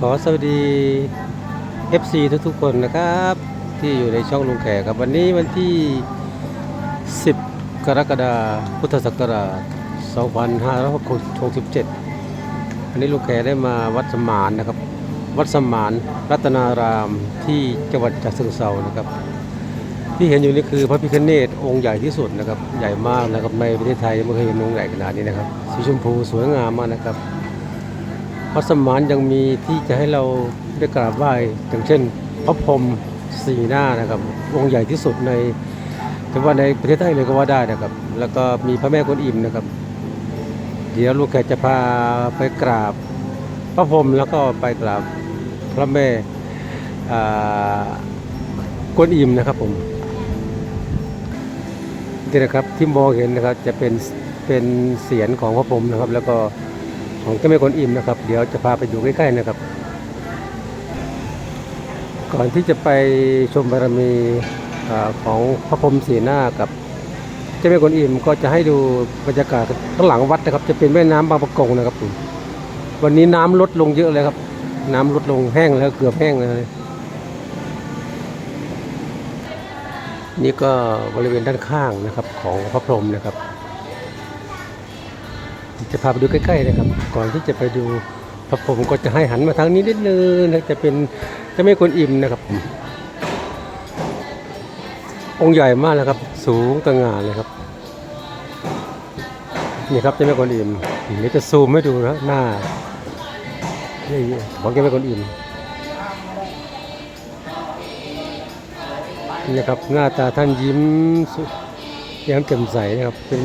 ขอสวัสดี FC ทุกๆคนนะครับ ที่อยู่ในช่องลุงแขกครับวันนี้วันที่ 10 กรกฎาคมพุทธศักราช2567วันนี้ลุงแขกได้มาวัดสมานนะครับ วัดสมานรัตนารามที่จังหวัดฉะเชิงเทรานะครับ ที่เห็นอยู่นี่คือพระพิฆเนศองค์ใหญ่ที่สุดนะครับ ใหญ่มากนะครับในประเทศไทยไม่เคยเห็นองค์ใหญ่ขนาดนี้นะครับสีชมพูสวยงามมากนะครับ วัดสมานยังมีที่จะให้เราได้กราบไหว้อย่างเช่น พระพรหมสีหน้านะครับองค์ใหญ่ที่สุดในถือว่าในประเทศไทยเลยก็ว่าได้นะครับ แล้วก็มีพระแม่กวนอิมนะครับ เดี๋ยวลูกแขกจะพาไปกราบ พระพรหมแล้วก็ไปกราบพระแม่กวนอิมนะครับผมนี่นะครับที่มองเห็นนะครับจะเป็นเป็นเสียนของพระพรหมนะครับ แล้วก็ ของเจ้าแม่กวนอิมนะครับ เดี๋ยวจะพาไปดูใกล้ๆนะครับ ก่อนที่จะไปชมบารมีอของพระพรหมสีหน้ากับเจ้าแม่กวนอิมก็จะให้ดูบรรยากาศข้างหลังวัดนะครับ จะเป็นแม่น้ำบางประกงนะครับผมวันนี้น้ำลดลงเยอะเลยครับ น้ำลดลงแห้งแล้วเกือบแห้งเลย นี่ก็บริเวณด้านข้างนะครับของพระพรหมนะครับ จะพาไปดูใกล้ๆนะครับ ก่อนที่จะไปดูพระพรหมก็จะให้หันมาทางนี้นิดนึงนะจะเป็นจะไม่คนอิ่มนะครับ องค์ใหญ่มากนะครับ สูงตระหง่านเลยครับ นี่ครับจะไม่คนอิ่มเดี๋ยวจะซูมให้ดูนะหน้านี่ของจะไม่คนอิ่มนี่ครับหน้าตาท่านยิ้มสุแย้มแจ่มใสนะครับเป็น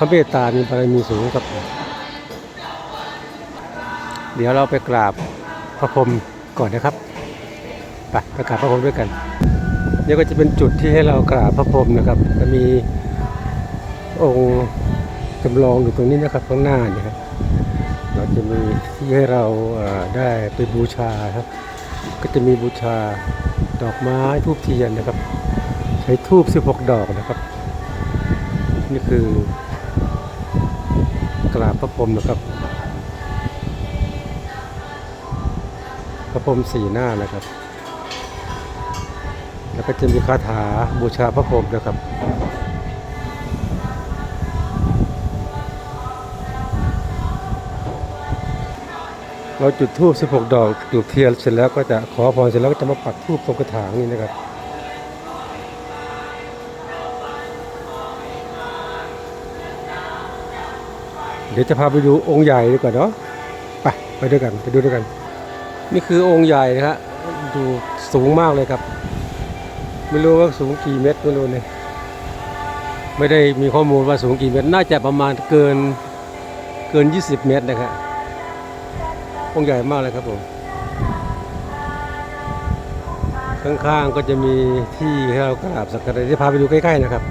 ระเมตตามีบารมีสูงครับ เดี๋ยวเราไปกราบพระพรหมก่อนนะครับไปไปกราบพระพรหมด้วยกันเดี๋ยวก็จะเป็นจุดที่ให้เรากราบพระพรหมนะครับ จะมีองค์จำลองอยู่ตรงนี้นะครับข้างหน้าเนี่ยครับเราจะมีที่ให้เราได้ไปบูชาครับ ก็จะมีบูชาดอกไม้ทูบเทียนนะครับ ใช้ทูบ16 ดอกนะครับ นี่คือ กราบพระพรหมนะครับ พระพรหมสี่หน้านะครับ แล้วก็จะมีคาถาบูชาพระพรหมนะครับเราจุดธูป16 ดอกจุดเทียนเสร็จแล้วก็จะขอพรเสร็จแล้วก็จะมาปักธูปตรงกระถางนี่นะครับ ดี๋ยวจะพาไปดูองค์ใหญ่ดีกว่าเนาะไปไปด้วยกันไปดูด้วยกัน นี่คือองค์ใหญ่นะฮะดูสูงมากเลยครับ ไม่รู้ว่าสูงกี่เมตรไม่รู้เนี่ยไม่ได้มีข้อมูลว่าสูงกี่เมตร น่าจะประมาณเกินเกิน 20 เมตรนะครับองค์ใหญ่มากเลยครับผมข้างๆก็จะมีที่ให้เรากราบสักการะจะพาไปดูใกล้ๆนะครับ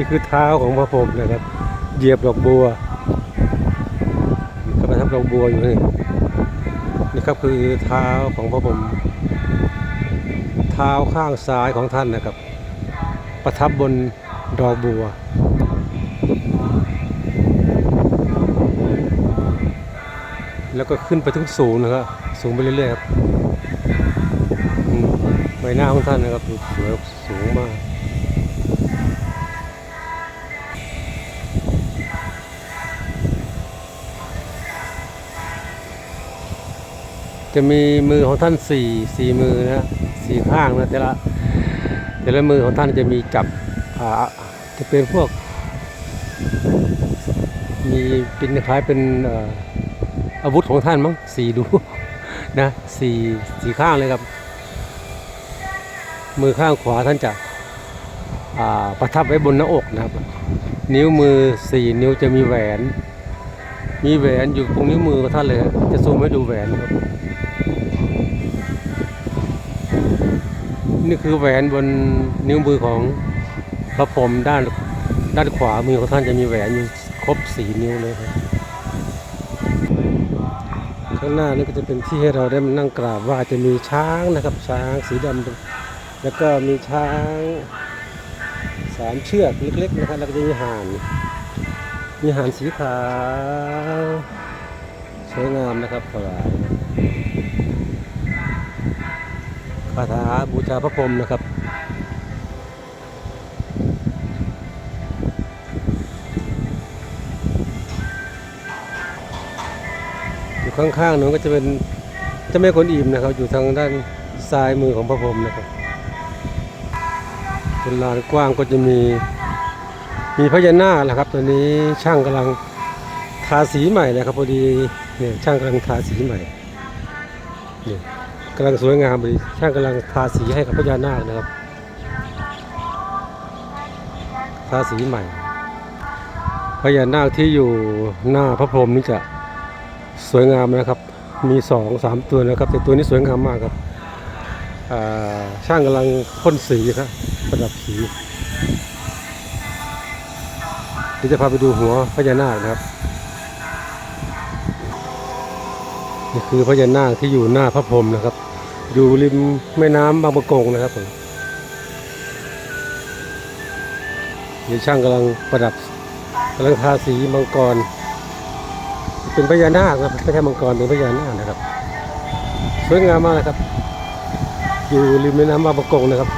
นี่คือเท้าของพระพรหมนะครับ เหยียบดอกบัวก็ประทับดอกบัวอยู่นี่นี่ครับคือเท้าของพระพรหมเท้าข้างซ้ายของท่านนะครับ ประทับบนดอกบัวแล้วก็ขึ้นไปถึงสูงนะครับสูงไปเรื่อยๆครับใบหน้าของท่านนะครับสวยสูงมาก จะมีมือของท่านสี่สี่มือนะสี่ข้างนะแต่ละแต่ละมือของท่านจะมีจับอาจะเป็นพวก มีเป็นคล้ายเป็นอาวุธของท่านมั้งสี่ดูนะสี่สี่ข้างเลยครับ มือข้างขวาท่านจะประทับไว้บนหน้าอกนะครับ นิ้วมือสี่นิ้วจะมีแหวน มีแหวนอยู่ตรงนิ้วมือของท่านเลยจะซูมให้ดูแหวนครับ นี่คือแหวนบนนิ้วมือของพระพรหมด้านด้านขวามือของท่านจะมีแหวนอยู่ครบสี่นิ้วเลยครับข้างหน้านี่ก็จะเป็นที่ให้เราได้มานั่งกราบไหว่าจะมีช้างนะครับช้างสีดำแล้วก็มีช้างสามเชือกเล็กๆนะครับแล้วก็จะมีห่านมีห่านสีขาวสวยงามนะครับถวาย คาถาบูชาพระพรหมนะครับ อยู่ข้างๆนู้นก็จะเป็นเจ้าแม่กวนอิมนะครับ อยู่ทางด้านซ้ายมือของพระพรหมนะครับเป็นลานกว้างก็จะมีมีพญานาคนะครับ ตัวนี้ช่างกำลังทาสีใหม่นะครับพอดีเนี่ยช่างกำลังทาสีใหม่เนี่ย กำลังสวยงามเลยช่างกำลังทาสีให้กับพญานาคนะครับ ทาสีใหม่พญานาคที่อยู่หน้าพระพรหมนี่จะสวยงามนะครับ มีสองสามตัวนะครับ แต่ตัวนี้สวยงามมากครับช่างกำลังพ่นสีครับประดับสีเดี๋ยวจะพาไปดูหัวพญานาคนะครับนี่คือพญานาคที่อยู่หน้าพระพรหมนะครับ อยู่ริมแม่น้ำบางประกงนะครับผมเดี๋ยวช่างกำลังประดับกำลังทาสีมังกร เป็นพญานาคครับไม่ใช่มังกรเป็นพญานาคนะครับสวยงามมากเลยครับ อยู่ริมแม่น้ำบางประกงนะครับ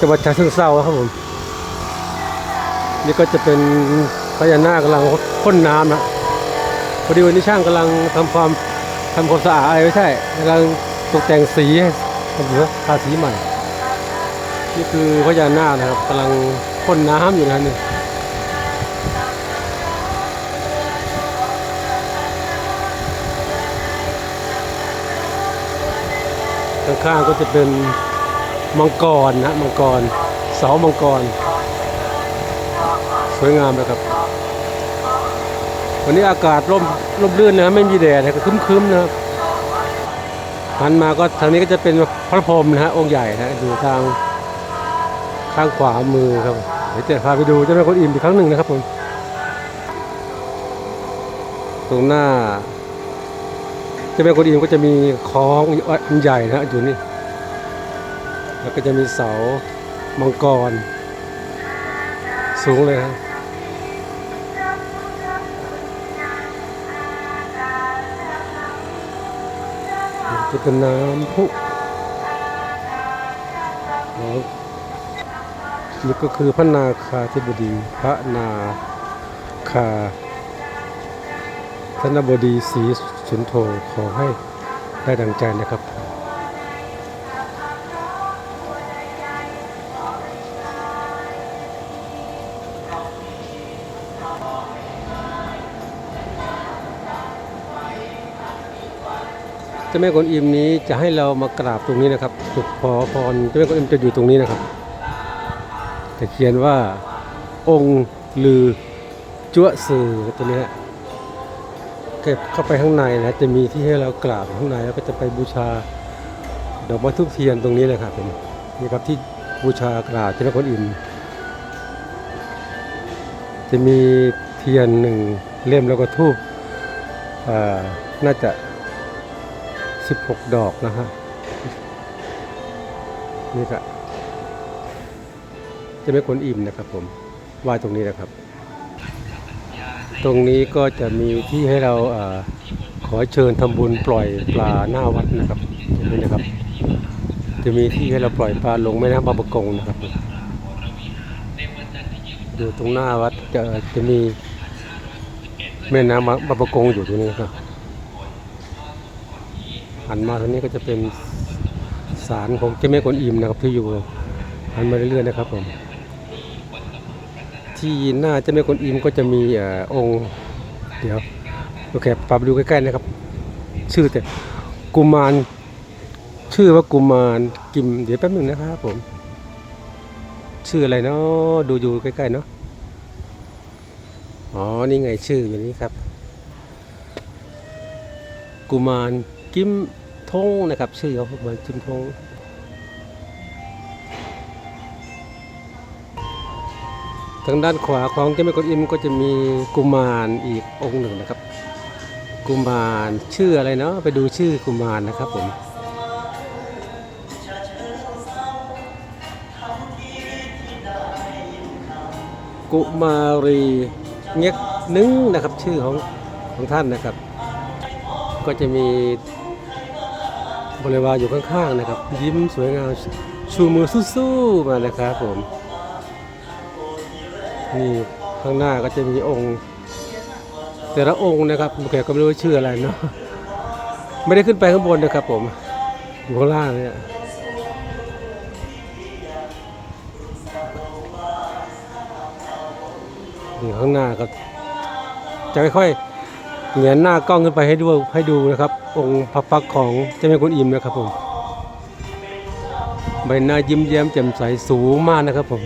จังหวัดฉะเชิงเทราครับผมนี่ก็จะเป็นพญานาคกำลังพ่นน้ำนะพอดีวันนี้ช่างกำลังทำความทำความสะอาดอะไรไม่ใช่กำลัง ตกแต่งสีให้เหลือทาสีใหม่ นี่คือพญานาคนะครับกำลังพ่นน้ำอยู่นะนี่ข้างๆก็จะเป็นมังกรนะมังกร เสามังกร สวยงามนะครับ วันนี้อากาศร่มร่มรื่นนะครับไม่มีแดดนะครับคึ้มๆนะครับ หันมาก็ทางนี้ก็จะเป็นพระพรหมนะฮะองค์ใหญ่นะอยู่ทางข้างขวามือครับเดี๋ยวจะพาไปดูเจ้าแม่กวนอิมอีกครั้งหนึ่งนะครับผมตรงหน้าเจ้าแม่กวนอิมก็จะมีคล้องอันใหญ่นะฮะอยู่นี่แล้วก็จะมีเสามังกร สูงเลยฮะ จะเป็นน้ำพุแล้วนี่ก็คือพระนาคาธิบดี พระนาคาธนบดีศรีสุนโธขอให้ได้ดังใจนะครับ เจ้าแม่กวนอิมนี้จะให้เรามากราบตรงนี้นะครับจุดขอพรเจ้าแม่กวนอิมจะอยู่ตรงนี้นะครับจะเขียนว่าองค์ลือจั่วสื่อตัวนี้เก็บเข้าไปข้างในนะจะมีที่ให้เรากราบข้างในแล้วก็จะไปบูชาดอกไม้ทุกเทียนตรงนี้เลยครับเป็นนี่ครับที่บูชากราบเจ้าแม่กวนอิมจะมีเทียนหนึ่งเล่มแล้วก็ทูบน่าจะ 16 ดอกนะฮะ นี่ก็จะไม่คนอิ่มนะครับผมไหว้ตรงนี้นะครับ ตรงนี้ก็จะมีที่ให้เราอขอเชิญทำบุญปล่อยปลาหน้าวัดนะครับนี้นะครับ จะมีที่ให้เราปล่อยปลาลงแม่น้ำบางประกงนะครับอยู่ตรงหน้าวัดจะจะมีแม่น้ำบางประกงอยู่ตรงนี้ครับ หันมาทางนี้ก็จะเป็นศาลของเจ้าแม่กวนอิมนะครับที่อยู่หันมาเรื่อยๆนะครับผมที่หน้าเจ้าแม่กวนอิมก็จะมีอองค์เดี๋ยวโอเคปรับดูใกล้ๆนะครับ ชื่อแต่กุมารชื่อว่ากุมารกิมเดี๋ยวแป๊บหนึงนะครับผม ชื่ออะไรเนาะดูอยู่ใกล้ๆเนาะอ๋อนี่ไงชื่ออยู่นี้ครับ กุมาร กิมทงนะครับชื่อเขากุมารกิมทงทางด้านขวาของเจ้าแม่กวนอิมก็จะมีกุมารอีกองค์หนึ่งนะครับ กุมารชื่ออะไรเนาะไปดูชื่อกุมารนะครับผมกุมารีเง็กนึงนะครับชื่อของของท่านนะครับ ก็จะมี บริวารอยู่ข้างๆนะครับ ยิ้มสวยงามชูมือสู้ๆมานะครับผม นี่ข้างหน้าก็จะมีองค์ แต่ละองค์นะครับลูกแขกก็ไม่รู้ว่าชื่ออะไรเนาะไม่ได้ขึ้นไปข้างบนนะครับผมอยู่ข้างล่างเนี่ยนี่ข้างหน้าก็จะค่อยๆ เหงียนหน้ากล้องขึ้นไปให้ดูให้ดูนะครับ องค์พระพักตร์ของเจ้าแม่กวนอิมนะครับผมใบหน้ายิ้มแย้มแจ่มใสสูงมากนะครับผม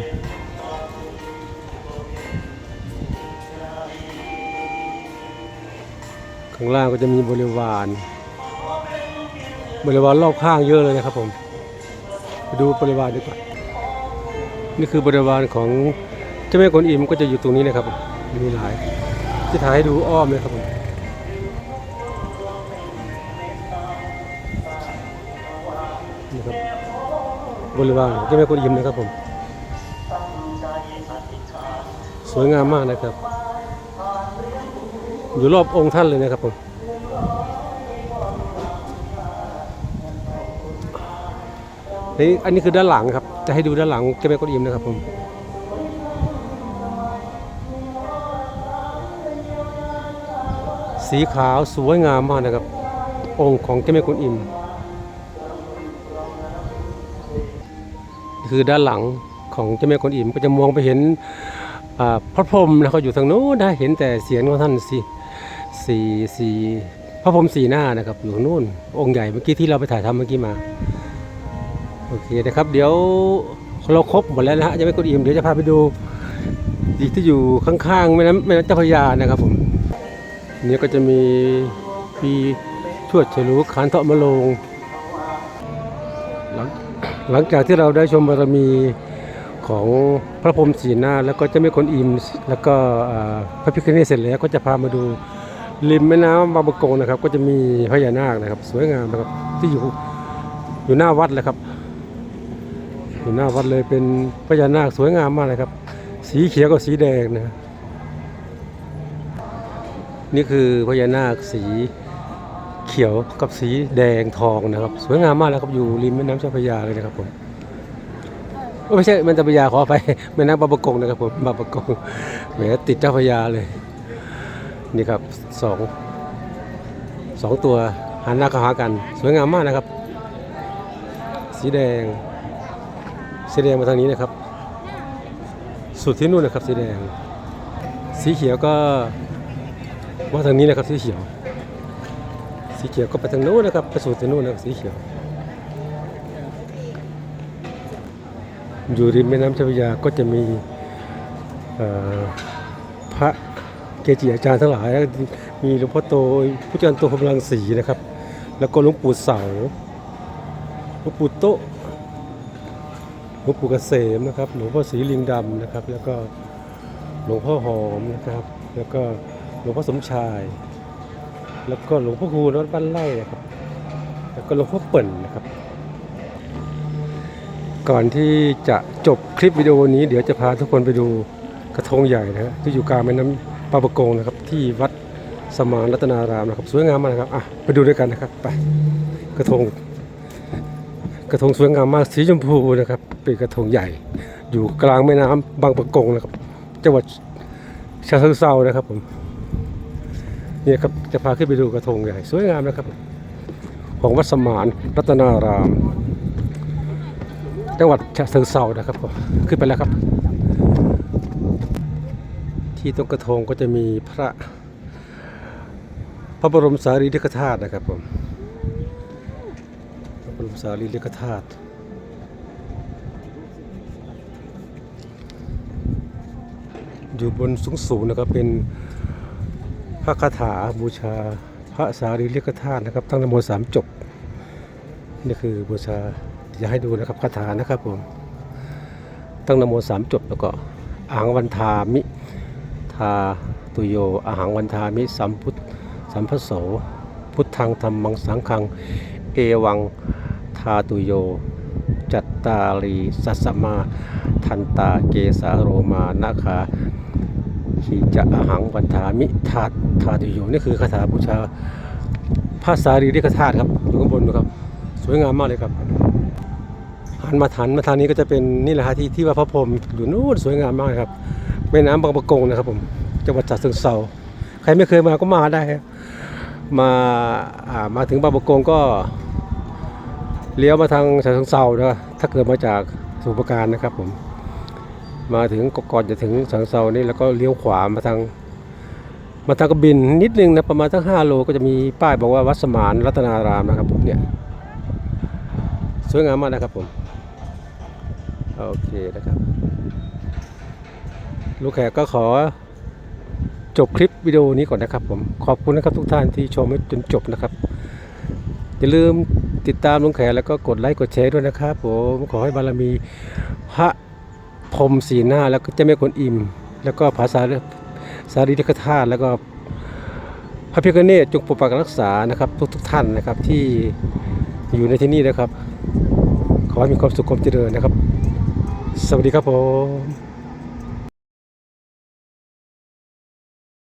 ข้างล่างก็จะมีบริวาร บริวารรอบข้างเยอะเลยนะครับผมไปดูบริวารดีกว่านี่คือบริวารของเจ้าแม่กวนอิมก็จะอยู่ตรงนี้นะครับ มีหลายที่ถ่ายให้ดูอ้อมเลยครับ ริวารของเจ้าแม่กวนอิมนะครับผม สวยงามมากนะครับ อยู่รอบองค์ท่านเลยนะครับผมนี่อันนี้คือด้านหลังครับ จะให้ดูด้านหลังเจ้าแม่กวนอิมนะครับผมสีขาวสวยงามมากนะครับ องค์ของเจ้าแม่กวนอิม คือด้านหลังของเจ้าแม่กวนอิมก็จะมองไปเห็นพระพรหมนะครับอยู่ทางโน้นนะเห็นแต่เสียงของท่านสีสีสีพระพรหมสีหน้านะครับอยู่ทางโน้นองค์ใหญ่เมื่อกี้ที่เราไปถ่ายทำเมื่อกี้มาโอเคนะครับ เดี๋ยวเราครบหมดแล้วนะฮะจะไม่กดอิ่มเดี๋ยวจะพาไปดูอีกที่อยู่ข้างๆแม่น้ำแม่น้ำเจ้าพระยานะครับผมเนี่ยก็จะมีปีชวดฉลูขานเถาะมะโลง หลังจากที่เราได้ชมบารมีของพระพรหมสีหน้าแล้วก็เจะไม่คนอิมแล้วก็พระพิฆเนศเสร็จแล้วก็จะพามาดูริมแม่น้ำบางประกงนะครับ ก็จะมีพญานาคนะครับ สวยงามนะครับที่อยู่อยู่หน้าวัดเลยครับ อยู่หน้าวัดเลยเป็นพญานาคสวยงามมากเลยครับ สีเขียวกับสีแดงนะนี่คือพญานาคสี เขียวกับสีแดงทองนะครับ สวยงามมากแล้วครับอยู่ริมแม่น้ำเจ้าพระยาเลยนะครับผมไม่ใช่มันเจ้าพระยาขอไปแม่น้ำบางประกงนะครับผมบางประกงแหมติดเจ้าพระยาเลย นี่ครับสองสองตัวหันหน้าเข้าหากัน สวยงามมากนะครับ สีแดงสีแดงมาทางนี้นะครับ สุดที่นู่นนะครับสีแดง สีเขียวก็มาทางนี้นะครับสีเขียว สีเขียวก็ไปทางนู้นนะครับไปสู่ที่นู่นนะครับสีเขียว อยู่ริมแม่น้ำเจ้าพระยาก็จะมีพระเกจิอาจารย์ทั้งหลาย มีหลวงพ่อโตผู้จันโตพรหมรังสีนะครับ แล้วก็หลวงปู่เสาหลวงปู่โตหลวงปู่เกษมนะครับ หลวงพ่อศรีลิงดำนะครับ แล้วก็หลวงพ่อหอมนะครับ แล้วก็หลวงพ่อสมชาย แล้วก็หลวงพ่อคูนวัดบ้านไร่นะครับ แล้วก็หลวงพ่อเปิ่นนะครับ ก่อนที่จะจบคลิปวิดีโอนี้เดี๋ยวจะพาทุกคนไปดูกระทงใหญ่นะฮะที่อยู่กลางแม่น้ำปาปะกงนะครับ ที่วัดสมานรัตนารามนะครับ สวยงามมากนะครับอะไปดูด้วยกันนะครับไปกระทง กระทงสวยงามมากสีชมพูนะครับ เป็นกระทงใหญ่ อยู่กลางแม่น้ำบางปะกงนะครับ จังหวัดฉะเชิงเทรานะครับผม เนี่ยครับจะพาขึ้นไปดูกระทงใหญ่สวยงามนะครับ ของวัดสมานรัตนาราม จังหวัดฉะเชิงเทรานะครับผมขึ้นไปแล้วครับ ที่ตรงกระทงก็จะมีพระพระบรมสารีริกธาตุนะครับผมพระบรมสารีริกธาตุอยู่บนสูงๆนะครับเป็น พระคาถาบูชาพระสารีริกธาตุนะครับตั้งนโมสามจบนี่คือบูชาจะให้ดูนะครับคาถานะครับผมตั้งนโมสามจบแล้วก็อาหังวันทามิทาตุโยอาหังวันทามิสัมพุทธสัมพโสพุทธังธรรมังสังฆังเอวังทาตุโย จัตตารีสัสสมา ทันตาเกสาโรมานาคา ขีจะอหังวันทามิทาทาตุโยนี่คือคาถาบูชาพระสารีริกธาตุครับอยู่ข้างบนนะครับ สวยงามมากเลยครับหันมาทันมาทางนี้ก็จะเป็นนี่แหละฮะที่ที่ว่าพระพรหมอยู่นู่นสวยงามมากครับแม่น้ำบางประกงนะครับผมจังหวัดฉะเชิงเทราใครไม่เคยมาก็มาได้มาอ่ามาถึงบางประกงก็เลี้ยวมาทางฉะเชิงเซานะครับถ้าเกิดมาจากสมุพรปราการนะครับผม มาถึงก่อนจะถึงฉะเชิงเซานี่แล้วก็เลี้ยวขวามาทางมาทางกบินนิดนึงนะประมาณตั้ง5โลก็จะมีป้ายบอกว่าวัดสมานรัตนารามนะครับผมเนี่ยสวยงามมากนะครับผมโอเคนะครับ ลูกแขกก็ขอจบคลิปวิดีโอนี้ก่อนนะครับผมขอบคุณนะครับทุกท่านที่ชมให้จนจบนะครับอย่าลืมติดตามลุงแขกแล้วก็กดไลค์กดแชร์ด้วยนะครับผมขอให้บารมีพระ พรมสีหน้าแล้วก็เจ้าแม่กวนอิม แล้วก็ภาษาสารีริกธาตุแล้วก็พระพิฆเนศจงปกปักรักษานะครับ ทุกทุกท่านนะครับที่อยู่ในที่นี่นะครับ ขอให้มีความสุขความเจริญนะครับ สวัสดีครับผม